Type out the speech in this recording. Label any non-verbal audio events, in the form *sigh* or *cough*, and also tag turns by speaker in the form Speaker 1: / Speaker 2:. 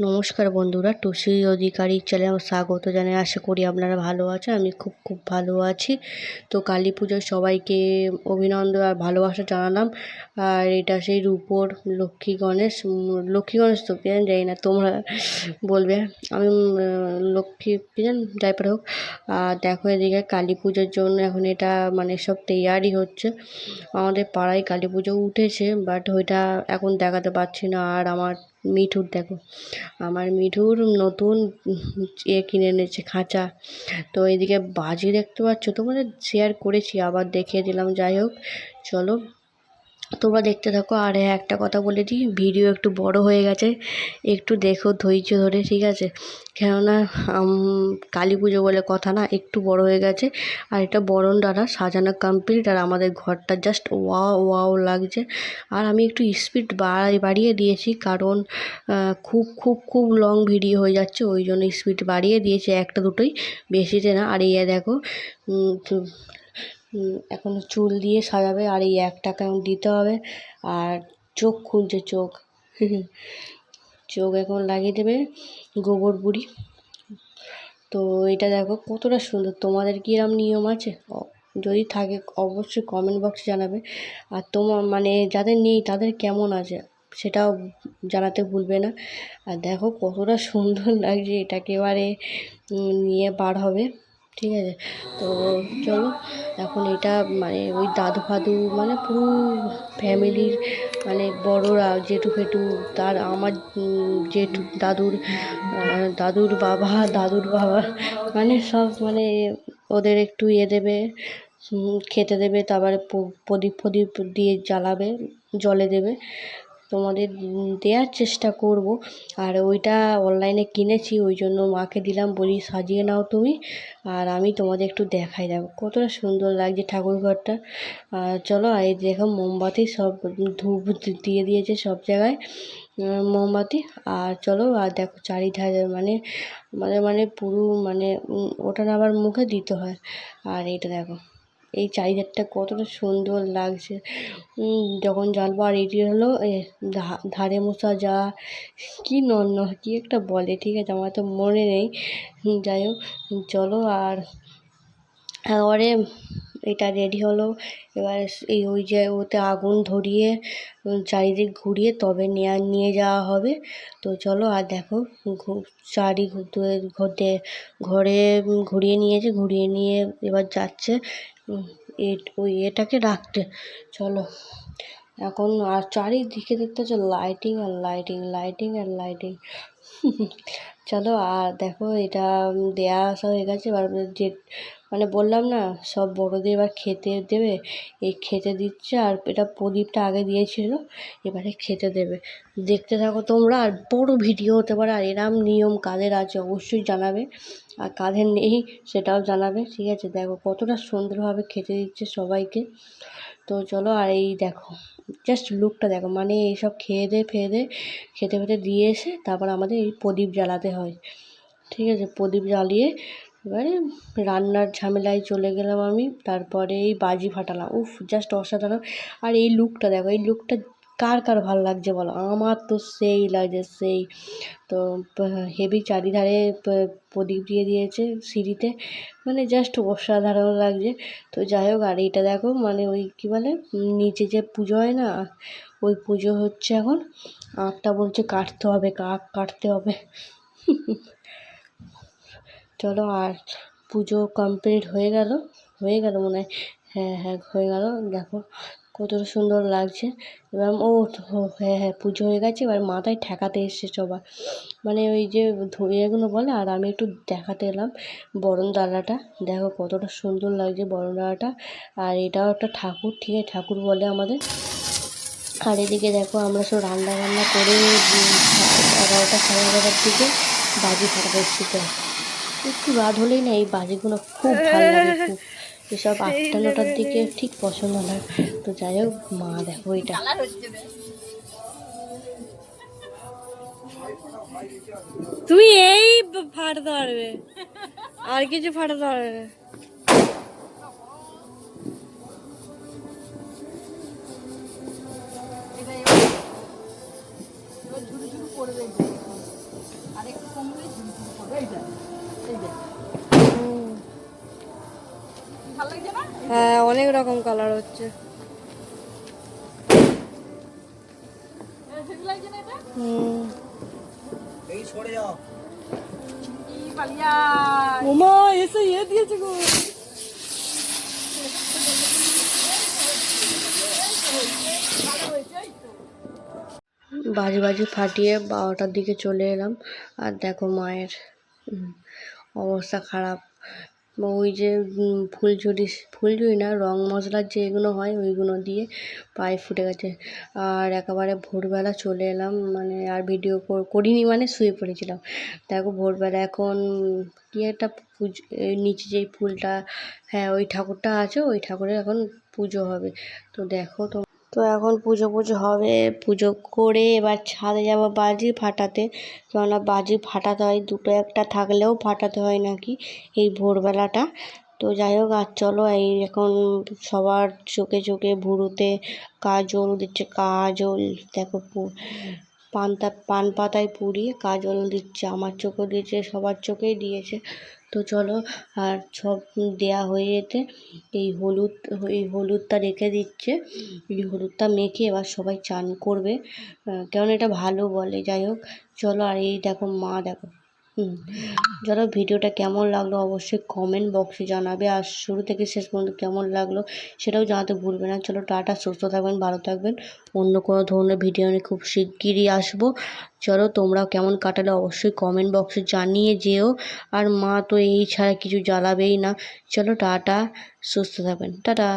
Speaker 1: নমস্কার বন্ধুরা, টুসি অধিকারী চ্যানেল স্বাগত জানাই। আশা করি আপনারা ভালো আছেন, আমি খুব খুব ভালো আছি। তো কালী পুজোয় সবাইকে অভিনন্দন আর ভালোবাসা জানালাম। আর এটা সেই রূপোর লক্ষ্মী গণেশ। লক্ষ্মী গণেশ তো কেন যাই না, তোমরা বলবে। আমি লক্ষ্মী কী যাই যাই হোক। আর দেখো এদিকে কালী পুজোর জন্য এখন এটা মানে সব তৈয়ারি হচ্ছে। আমাদের পাড়ায় কালী পুজো উঠেছে বাট ওইটা এখন দেখাতে পারছি না। আর আমার মিঠুর, দেখো। আমার মিঠুর নতুন ইয়ে কিনে এনেছে, খাঁচা। তো এদিকে বাজি দেখতে পাচ্ছ? তোমাদের শেয়ার করেছি, আবার দেখিয়ে দিলাম। যাই হোক, চলো তোমরা দেখতে থাকো, আর হ্যাঁ একটা কথা বলে দিই, ভিডিও একটু বড় হয়ে গেছে, একটু দেখো ধৈর্য ধরে, ঠিক আছে? কেননা কালী পুজো বলে কথা না, একটু বড় হয়ে গেছে, আর এটা বরণ ডালা সাজানো কমপ্লিট আর আমাদের ঘরটা জাস্ট ওয়াও ওয়াও লাগছে। আর আমি একটু স্পিড বাড়িয়ে দিয়েছি, কারণ খুব খুব খুব লং ভিডিও হয়ে যাচ্ছে, ওই জন্য স্পিড বাড়িয়ে দিয়েছি, একটা দুটোই, বেশিতে না। আর ইয়ে দেখো এখন চুল দিয়ে সাজাবে আর এই এক টাকা এখন দিতে হবে আর চোখ খুলছে চোখ। *laughs* চোখ এখন লাগিয়ে দেবে গোবর বুড়ি। তো এটা দেখো কতটা সুন্দর। তোমাদের কি এরম নিয়ম আছে? যদি থাকে অবশ্যই কমেন্ট বক্সে জানাবে। আর তোমার মানে যাদের নেই তাদের কেমন আছে সেটাও জানাতে ভুলবে না। আর দেখো কতটা সুন্দর লাগছে, এটাকে এবারে নিয়ে বার হবে। ঠিক আছে? তো চলো, এখন এটা মানে ওই দাদু ফাদু মানে পুরো ফ্যামিলির মানে বড়রা জেঠু ফেটু তার আমার জেঠু দাদুর দাদুর বাবা দাদুর বাবা মানে সব মানে ওদের একটু ইয়ে দেবে খেতে দেবে, তারপরে প্রদীপ ফদীপ দিয়ে জ্বালাবে, জলে দেবে। তোমাদের দেওয়ার চেষ্টা করব। আর ওইটা অনলাইনে কিনেছি, ওই জন্য মাকে দিলাম, বলি সাজিয়ে নাও তুমি। আর আমি তোমাদের একটু দেখাই দেখো কতটা সুন্দর লাগছে ঠাকুর ঘরটা। আর চলো এই দেখো মোমবাতি সব ধূপ দিয়ে দিয়েছে সব জায়গায় মোমবাতি। আর চলো, আর দেখো চারিধারে মানে মানে মানে পুরো মানে ওটা আবার মুখে দিতে হয়। আর এটা দেখো। এই চারিধারটা কতটা সুন্দর লাগছে। যখন জল আর এটি হলো ধারে মশা যা, কী নন্ন কী একটা বলে, ঠিক আছে? আমার তো মনে নেই। যাই হোক, চলো আর এবারে এটা রেডি হলো। এবার এই ওই যে ওতে আগুন ধরিয়ে চারিদিক ঘুরিয়ে তবে নিয়ে নিয়ে যাওয়া হবে। তো চলো আর দেখো চারি ঘুরতে ঘরে ঘুরিয়ে নিয়েছে, ঘুরিয়ে নিয়ে এবার যাচ্ছে ওই এটাকে রাখতে। চলো, এখন আর চারিদিকে দেখতে হচ্ছে লাইটিং আর লাইটিং লাইটিং আর লাইটিং *laughs* চলো, আর দেখো এটা দেয়া আসা হয়ে গেছে। এবার যে মানে বললাম না, সব বড়দের এবার খেতে দেবে। এই খেতে দিচ্ছে, আর এটা প্রদীপটা আগে দিয়েছিল, এবারে খেতে দেবে। দেখতে থাকো তোমরা, আর বড় ভিডিও হতে পারে, আর এরম নিয়ম কাদের আছে, অবশ্যই জানাবে। আর কাদের নেই, সেটাও জানাবে, ঠিক আছে? দেখো কতটা সুন্দরভাবে খেতে দিচ্ছে সবাইকে। তো চলো, আর এই দেখো। জাস্ট লুকটা দেখো মানে এইসব খেয়ে দে, ফেয়ে দিয়ে খেতে ফেতে দিয়ে এসে তারপর আমাদের এই প্রদীপ জ্বালাতে হয়। ঠিক আছে, প্রদীপ জ্বালিয়ে এবারে রান্নার ঝামেলায় চলে গেলাম আমি, তারপরে এই বাজি ফাটালাম। উফ জাস্ট অসাধারণ। আর এই লুকটা দেখো, এই লুকটা কার কার ভালো লাগছে বলো? আমার তো সেই লাগছে সেই। তো হেভি চারিধারে প্রদীপ দিয়ে দিয়েছে সিঁড়িতে। মানে জাস্ট অসাধারণ লাগছে। তো যাই হোক, আর এইটা দেখো মানে ওই কী বলে নিচে যে পুজো হয় না, ওই পুজো হচ্ছে এখন। আটটা বলছে কাটতে হবে, কাক কাটতে হবে। চলো, আর পুজো কমপ্লিট হয়ে গেল হয়ে গেল মনে হয়। হ্যাঁ হ্যাঁ হয়ে গেল, দেখো। কতটা সুন্দর লাগছে। এবার ও হ্যাঁ হ্যাঁ পুজো হয়ে গেছে এবার মাথায় ঠেকাতে এসছে সবার। মানে ওই যে এগুলো বলে আর আমি একটু দেখাতে এলাম বরণ ডালাটা দেখো কতটা সুন্দর লাগছে বরণ ডালাটা আর এটাও একটা ঠাকুর ঠিক আছে? ঠাকুর বলে আমাদের। আর এদিকে দেখো আমরা সব রান্না বান্না করে এগারোটা সাড়ে এগারোটার দিকে বাজি এসেছি তো। একটু রাত হলেই না এই বাজিগুলো খুব ভালো লাগে খুব। এসব আটটা নটার দিকে ঠিক পছন্দ নয় তো যাই হোক, মা দেখো এটা। তুমি এই ফাটাতে পারবে আর কিছু ফাটাতে পারবে হ্যাঁ অনেক রকম কালার হচ্ছে।
Speaker 2: এই সরে যাও।
Speaker 1: ওমা এসে ইয়ে দিয়েছে গো। বাজি বাজি ফাটিয়ে বারোটার দিকে চলে এলাম। আর দেখো মায়ের অবস্থা খারাপ। ওই যে ফুলঝুরি ফুলঝুরি না, রং মশলার যে এগুলো হয় ওইগুলো দিয়ে পায়ে ফুটে গেছে। আর একেবারে ভোরবেলা চলে এলাম মানে আর ভিডিও করিনি মানে শুয়ে পড়েছিলাম। দেখো ভোরবেলা এখন কি একটা পুজো নিচে যেই ফুলটা হ্যাঁ ওই ঠাকুরটা আছে, ওই ঠাকুরের এখন পুজো হবে। তো দেখো তো তো এখন পুজো পুজো হবে। পুজো করে এবার ছাদে যাব বাজি ফাটাতে। কেননা বাজি ফাটাতে হয়, দুটো একটা থাকলেও ফাটাতে হয় নাকি এই ভোরবেলাটা। তো যাই হোক, আর চলো এই এখন সবার চোখে চোখে ভুরুতে কাজল দিচ্ছে, কাজল দেখো পান্তা, পান পাতায় পুড়িয়ে কাজল দিচ্ছে, আমার চোখেও দিয়েছে, সবার চোখেই দিয়েছে। তো চলো, আর সব দেয়া হয়ে যেতে, এই হলুদ, এই হলুদটা রেখে দিচ্ছে। এই হলুদটা মেখে এবার সবাই চান করবে। কেমন এটা ভালো বলে, যাই হোক। চলো আর এই দেখো মা, দেখো। চলো ভিডিওটা কেমন লাগল অবশ্যই কমেন্ট বক্সে জানাবে। আর শুরু থেকে শেষ পর্যন্ত কেমন লাগল সেটাও জানাতে ভুলবে না। চলো টাটা, সুস্থ থাকবেন, ভালো থাকবেন। অন্য কোনো ধরনের ভিডিও নিয়ে খুব শিগগিরই আসব। চলো তোমরা কেমন কাটালে অবশ্যই কমেন্ট বক্সে জানিয়ে যেও। আর মা তো এই ছাড়া কিছু জ্বালাবেই না। চলো টাটা, সুস্থ থাকবেন। টাটা।